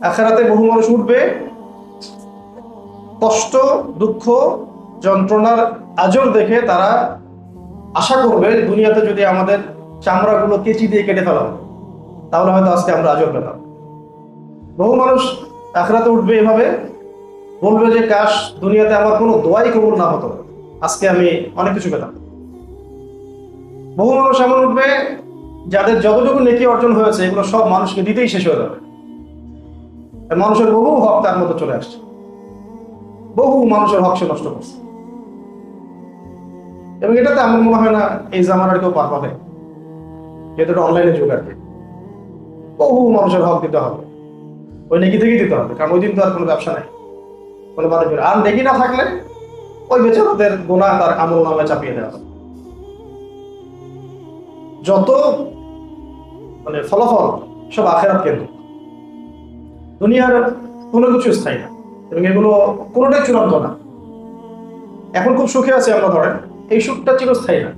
আখেরাতে বহু মানুষ উঠবে। কষ্ট, দুঃখ, যন্ত্রণার আজর দেখে তারা আশা করবে, দুনিয়াতে যদি আমাদের চামড়াগুলো কেচি দিয়ে কেটে ফেলা তাহলে হয়তো আজকে আমরা আজর পেতাম। বহু মানুষ আখেরাতে উঠবে এভাবে, বলবে যে, কাশ, দুনিয়াতে আমার কোনো দোয়াই কবুল না হতো। আজকে আমি অনেক কিছু পেতাম। বহু মানুষ এমন উঠবে, যাদের যতটুকু নেকি অর্জন হয়েছে, এগুলো সব মানুষকে দিতেই শেষ হয়ে যাবে। মানুষের বহু হক তার মতো চলে আসছে। বহু মানুষের হক সে নষ্ট করছে। এবং এটাতে আমার মনে হয় না, এই জামানার কেউ পার পাবে। এটা অনলাইনে যুগ আর বহু মানুষের হক দিতে হবে। ওই নেকি থেকেই দিতে হবে, কারণ ওই দিন তো আর কোনো ব্যবসা নাই, কোনো মানুষের আর নেকি না থাকলে ওই বেচারাদের গোনা তার আমল নামে চাপিয়ে দেওয়া হবে। যত মানে ফলাফল সব আখেরাত কেন্দ্র। দুনিয়ার কোনো কিছু স্থায়ী না, এবং এগুলো কোনোটাই চূড়ান্ত না। এখন খুব সুখে আছে আমরা ধরেন, এই সুখটা চিরস্থায়ী না।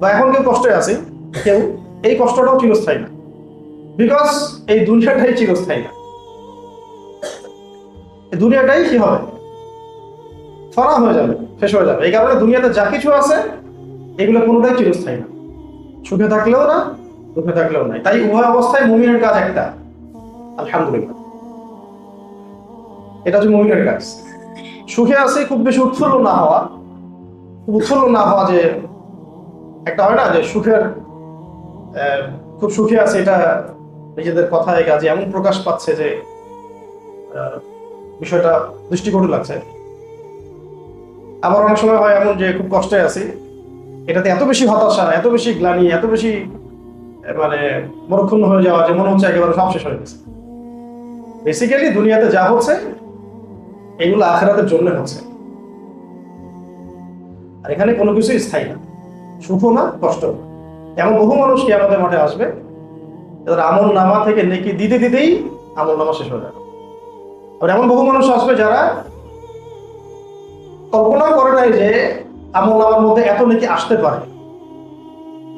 বা এখন কেউ কষ্টে আছে, কেউ এই কষ্টটাও চিরস্থায়ী না। বিকজ এই দুনিয়াটাই চিরস্থায়ী না। দুনিয়াটাই কি হবে? ফরা হয়ে যাবে, শেষ হয়ে যাবে। এই কারণে দুনিয়াতে যা কিছু আছে, এগুলো কোনোটাই চিরস্থায়ী না। সুখে থাকলেও না দুঃখে থাকলেও নাই। তাই উভয় অবস্থায় মুমিনের কাজ একটা। আলহামদুলিল্লাহ। এটা হচ্ছে মুমিনের কাজ। সুখে আছে, খুব বেশি উৎফুল্ল না হওয়া। খুব উৎফুল্ল না হওয়া যে একটা হয় না, যে সুখের খুব সুখে আছে এটা নিজেদের কথায় কাজে এমন প্রকাশ পাচ্ছে যে বিষয়টা দৃষ্টিকটু লাগছে। আবার অনেক সময় হয় এমন যে খুব কষ্টে আছি। এটাতে এত বেশি হতাশা, এত বেশি গ্লানি, এত বেশি মানে মরক্ষুণ্ণ হয়ে যাওয়া যে মনে হচ্ছে একেবারে সব শেষ হয়ে গেছে। বেসিক্যালি দুনিয়াতে যা হচ্ছে, এগুলো আখেরাতের জন্য হচ্ছে। আর এখানে কোনো কিছুই স্থায়ী না। সুখ না কষ্ট না। এমন বহু মানুষ কি আমাদের মাঠে আসবে এদের আমল নামা থেকে নেকি দিতে দিতেই আমল নামা শেষ হয়ে যাবে। আর এমন বহু মানুষ আসবে যারা কল্পনা করে নাই যে আমল নামার মধ্যে এত নেকি আসতে পারে।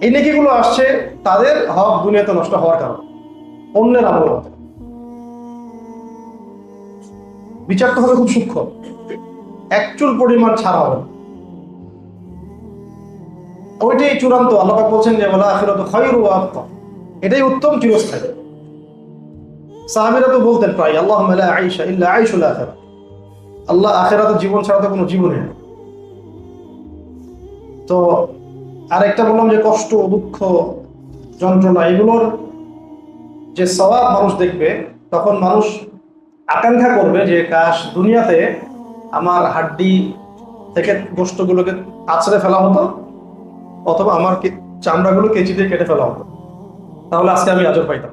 এই নেকিগুলো আসছে তাদের হক দুনিয়াতে নষ্ট হওয়ার কারণে। অন্যের আমল হতে বিচারটা হবে খুব সূক্ষ্ম। একচুল পরিমাণ ছাড়া হবে। ওইটাই চূড়ান্ত। আল্লাহ পাক বলছেন যে বলা আখিরাতু খায়রু আবকা। এটাই উত্তম চিরস্থায়ী। সাহাবীরা তো বলতেন প্রায় আল্লাহ লা আইশা ইল্লা আইশুল আখিরা আল্লাহ আখিরাতের জীবন ছাড়া তো কোনো জীবনই নেই। তো আরেকটা বললাম যে কষ্ট, দুঃখ, যন্ত্রণা, এগুলোর যে স্বভাব মানুষ দেখবে, তখন মানুষ আকাঙ্ক্ষা করবে যে, কাশ, দুনিয়াতে আমার হাড্ডি থেকে গোষ্ঠগুলোকে আছড়ে ফেলা হতো, অথবা আমার চামড়াগুলো কেচিতে কেটে ফেলা হতো। তাহলে আজকে আমি আজর পাইতাম।